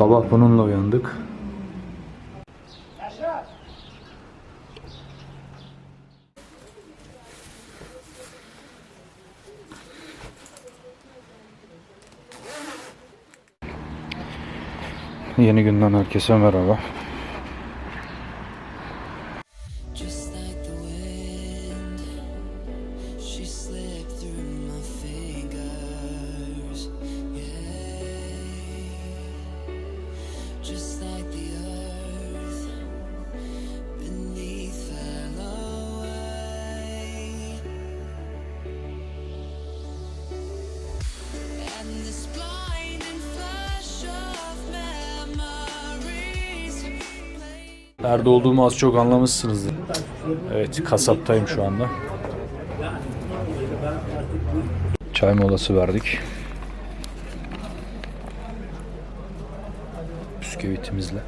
Sabah bununla uyandık. Yeni günden herkese merhaba. Just like the wind, she slipped Nerede olduğumu az çok anlamışsınızdır. Evet, kasaptayım şu anda. Çay molası verdik. Bisküvitimizle.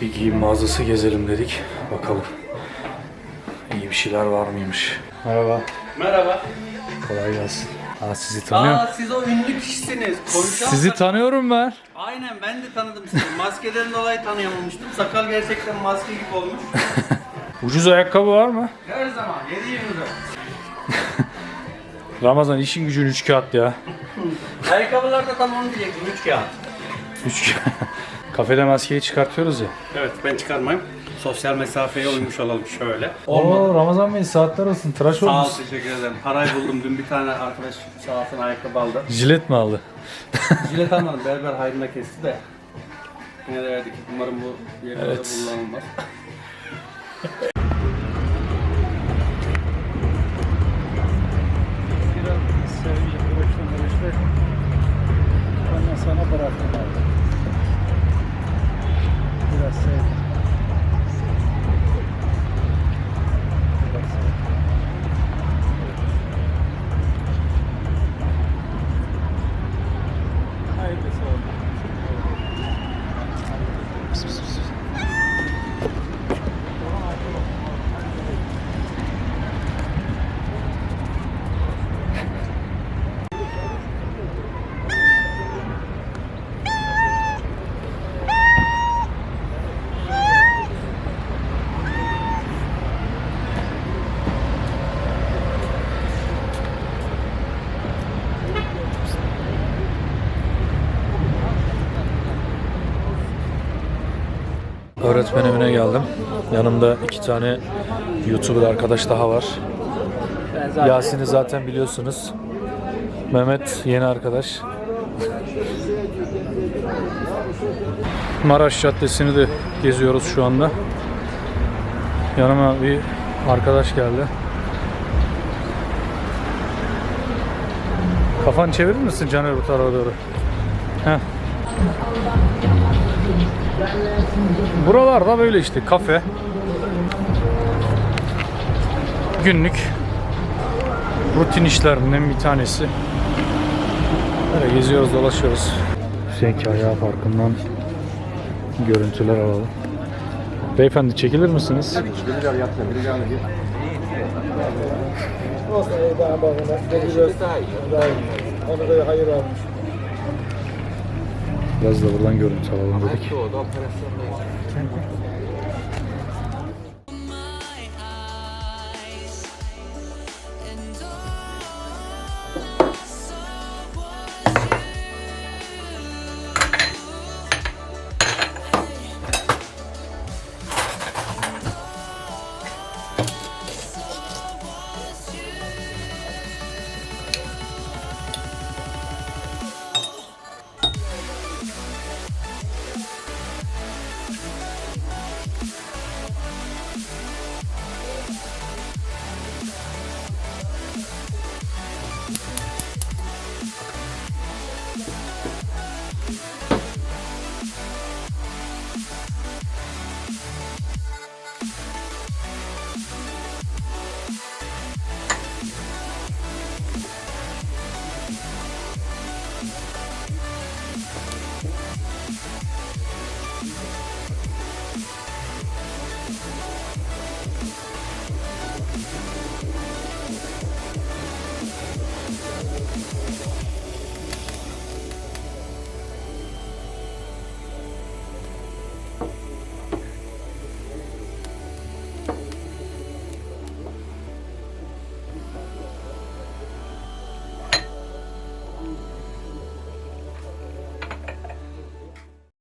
Bir giyim mağazası gezelim dedik. Bakalım. İyi bir şeyler var mıymış? Merhaba. Merhaba. Kolay gelsin. Aa, sizi tanıyorum. Aa siz o ünlü kişisiniz. Konuşan Sizi tanıyorum ben. Aynen ben de tanıdım sizi. Maskeden dolayı tanıyamamıştım. Sakal gerçekten maske gibi olmuş. Ucuz ayakkabı var mı? Her zaman 7-24. Ramazan işin gücün 3 kağıt ya. Ayakkabılar da tam onu diyecektim. 3 kağıt. 3 kağıt. Kafede maskeyi çıkartıyoruz ya. Evet ben çıkarmayayım. Sosyal mesafeye uymuş olalım şöyle. Oo Ramazan Bey saatler olsun. Tıraş Sağ ol olmuş. teşekkür ederim. Parayı buldum. Dün bir tane arkadaş sağ olsun ayakkabı aldı. Jilet mi aldı? Jilet almadım. Berber hayrına kesti de. Yine de verdik. Umarım bu yerlerde Evet. kullanılmaz. Biraz görüştüm görüştüm. Ondan sonra bıraktım Öğretmen evine geldim. Yanımda iki tane YouTuber arkadaş daha var. Yasin'i zaten biliyorsunuz. Mehmet yeni arkadaş. Maraş Caddesi'ni de geziyoruz şu anda. Yanıma bir arkadaş geldi. Kafanı çevirir misin Caner bu tarafa doğru? Heh. Buralarda böyle işte kafe. Günlük rutin işlerinden bir tanesi. Böyle geziyoruz dolaşıyoruz. Hüseyin Kaya Parkı'ndan görüntüler alalım. Beyefendi çekilir misiniz? Olsun iyi daha bakın. Geleceğiz. Onu da hayır olmuş. Biraz da buradan görüntü alalım dedik.